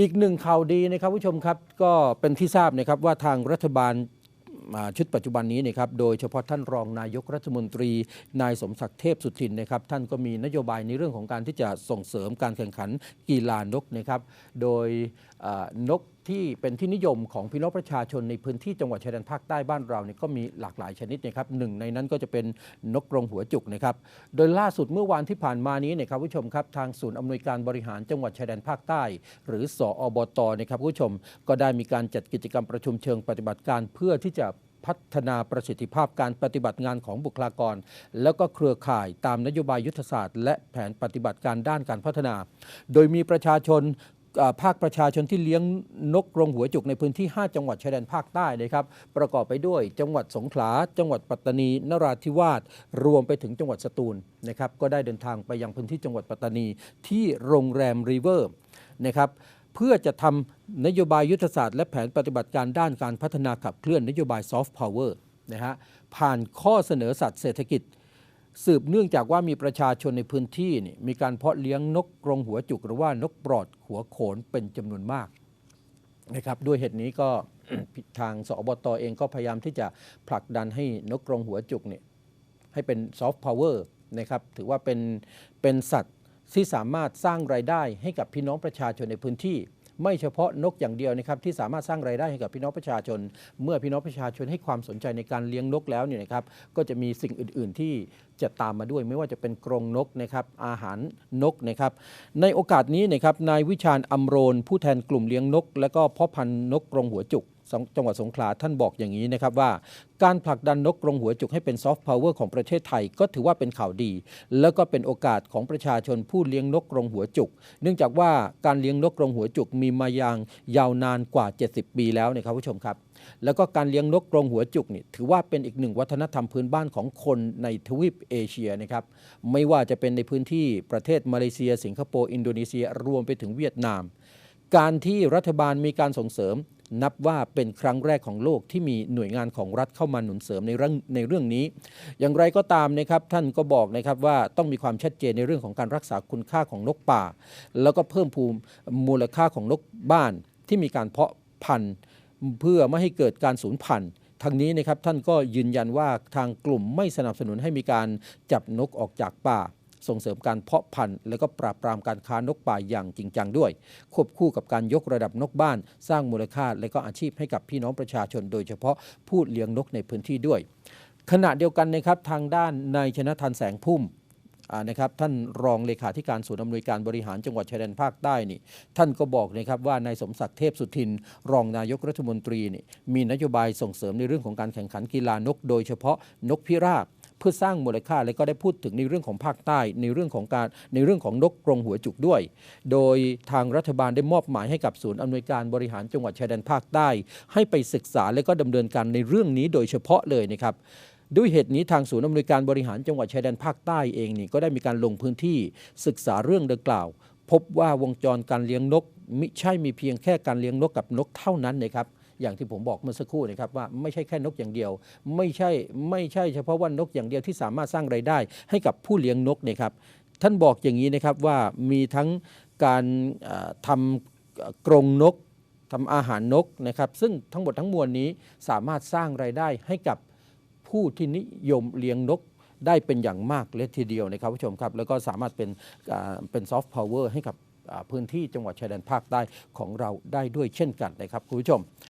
อีกหนึ่งข่าวดีนะครับผู้ชมครับก็เป็นที่ทราบนะครับว่าทางรัฐบาลชุดปัจจุบันนี้นะครับโดยเฉพาะท่านรองนายกรัฐมนตรี นายสมศักดิ์เทพสุทินนะครับท่านก็มีนโยบายในเรื่องของการที่จะส่งเสริมการแข่งขันกีฬานกนะครับโดยนก ที่เป็นที่นิยมของพี่น้องประชาชนในพื้นที่จังหวัดชายแดนภาคใต้บ้านเราเนี่ยก็มีหลากหลายชนิดนะครับหนึ่งในนั้นก็จะเป็นนกกรงหัวจุกนะครับโดยล่าสุดเมื่อวานที่ผ่านมานี้เนี่ยครับผู้ชมครับทางศูนย์อำนวยการบริหารจังหวัดชายแดนภาคใต้ หรือสอบตนะครับผู้ชมก็ได้มีการจัดกิจกรรมประชุมเชิงปฏิบัติการเพื่อที่จะพัฒนาประสิทธิภาพการปฏิบัติงานของบุคลากร แล้วก็เครือข่ายตามนโยบายยุทธศาสตร์ และแผนปฏิบัติการด้านการพัฒนา โดยมีประชาชน ภาคประชาชนที่เลี้ยงนกกรงหัวจุกในพื้นที่ 5 จังหวัดชายแดนภาคใต้นะครับ ประกอบไปด้วยจังหวัดสงขลา จังหวัดปัตตานี นราธิวาส รวมไปถึงจังหวัดสตูลนะครับ ก็ได้เดินทางไปยังพื้นที่จังหวัดปัตตานีที่โรงแรมรีเวอร์นะครับเพื่อจะทำนโยบายยุทธศาสตร์และแผนปฏิบัติการด้านการพัฒนาขับเคลื่อนนโยบายซอฟต์พาวเวอร์นะฮะผ่านข้อเสนอสัตว์เศรษฐกิจ สืบเนื่องจากว่ามีประชาชนในพื้นที่นี่มีการเพาะเลี้ยงนกกรงหัวจุกหรือว่านกปลอดหัวโขนเป็นจำนวนมากนะครับด้วยเหตุนี้ก็ทางสอบตอเองก็พยายามที่จะผลักดันให้นกกรงหัวจุกเนี่ยให้เป็นซอฟต์พาวเวอร์นะครับถือว่าเป็นเป็นสัตว์ที่สามารถสร้างรายได้ให้กับพี่น้องประชาชนในพื้นที่ ไม่เฉพาะนกอย่างเดียวนะครับที่สามารถสร้างรายได้ให้กับพี่น้องประชาชน เมื่อพี่น้องประชาชนให้ความสนใจในการเลี้ยงนกแล้วเนี่ยนะครับก็จะมีสิ่งอื่น ๆ ที่จะตามมาด้วย ไม่ว่าจะเป็นกรงนกนะครับอาหารนกนะครับ ในโอกาสนี้นะครับนายวิชาญอำโรนผู้แทนกลุ่มเลี้ยงนก และก็พ่อพันธุ์นกกรงหัวจุก จังหวัดสงขลาท่านบอกอย่างนี้นะครับว่า การผลักดันนกกรงหัวจุกให้เป็นซอฟต์พาวเวอร์ของประเทศไทยก็ถือว่าเป็นข่าวดี แล้วก็เป็นโอกาสของประชาชนผู้เลี้ยงนกกรงหัวจุก เนื่องจากว่าการเลี้ยงนกกรงหัวจุกมีมาอย่างยาวนานกว่า 70 ปีแล้วนะครับผู้ชมครับ แล้วก็การเลี้ยงนกกรงหัวจุกนี่ถือว่าเป็นอีกหนึ่งวัฒนธรรมพื้นบ้านของคนในทวีปเอเชียนะครับไม่ว่าจะเป็นในพื้นที่ประเทศมาเลเซีย สิงคโปร์อินโดนีเซีย รวมไปถึงเวียดนาม การที่รัฐบาลมีการส่งเสริมนับว่าเป็นครั้งแรกของโลกที่มีหน่วยงานของรัฐเข้ามาหนุนเสริมในเรื่องในเรื่องนี้ อย่างไรก็ตามนะครับท่านก็บอกนะครับว่าต้องมีความชัดเจนในเรื่องของการรักษาคุณค่าของนกป่า แล้วก็เพิ่มภูมิมูลค่าของนกบ้านที่มีการเพาะพันธุ์เพื่อไม่ให้เกิดการสูญพันธุ์ทางนี้นะครับท่านก็ยืนยันว่าทางกลุ่มไม่สนับสนุนให้มีการจับนกออกจากป่า ส่งเสริมการเพาะพันธุ์และก็ปราบปรามการค้านกป่าอย่างจริงจังด้วย ควบคู่กับการยกระดับนกบ้าน สร้างมูลค่าและก็อาชีพให้กับพี่น้องประชาชน โดยเฉพาะผู้เลี้ยงนกในพื้นที่ด้วย ขณะเดียวกันนะครับทางด้านนายชนะทันแสงพุ่มนะครับท่านรองเลขาธิการศูนย์อำนวยการบริหารจังหวัดชายแดนภาคใต้นี่ท่านก็บอกนะครับว่านายสมศักดิ์เทพสุทิน รองนายกรัฐมนตรีนี่มีนโยบายส่งเสริมในเรื่องของการแข่งขันกีฬานก โดยเฉพาะนกพิราบ เพื่อสร้างมูลค่าและก็ได้พูดถึงในเรื่องของภาคใต้ ในเรื่องของการในเรื่องของนกกรงหัวจุกด้วย โดยทางรัฐบาลได้มอบหมายให้กับศูนย์อำนวยการบริหารจังหวัดชายแดนภาคใต้ ให้ไปศึกษาและก็ดำเนินการในเรื่องนี้โดยเฉพาะเลยนะครับด้วยเหตุนี้ทางศูนย์อำนวยการบริหารจังหวัดชายแดนภาคใต้เองนี่ก็ได้มีการลงพื้นที่ศึกษาเรื่องดังกล่าว พบว่าวงจรการเลี้ยงนก มิใช่มีเพียงแค่การเลี้ยงนกกับนกเท่านั้นนะครับอย่างที่ผมบอกเมื่อสักครู่นะครับว่าไม่ใช่แค่นกอย่างเดียว ไม่ใช่ไม่ใช่เฉพาะว่านกอย่างเดียวที่สามารถสร้างไรายได้ ให้กับผู้เลี้ยงนกนะครับท่านบอกอย่างนี้นะครับว่ามีทั้งการทำเอ่อกรงนกทำอาหารนกนะครับ ซึ่งทั้งหมดทั้งมวลนี้สามารถสร้างไรายได้ให้กับผู้ที่นิยมเลี้ยงนกได้เป็นอย่างมากเลยทีเดียวนะครับผู้ชมครับ แล้วก็สามารถเป็นเป็นซอฟต์พาวเวอร์ให้กับ พื้นที่จังหวัดชายแดนภาคใต้ของเราได้ด้วยเช่นกันนะครับคุณผู้ชม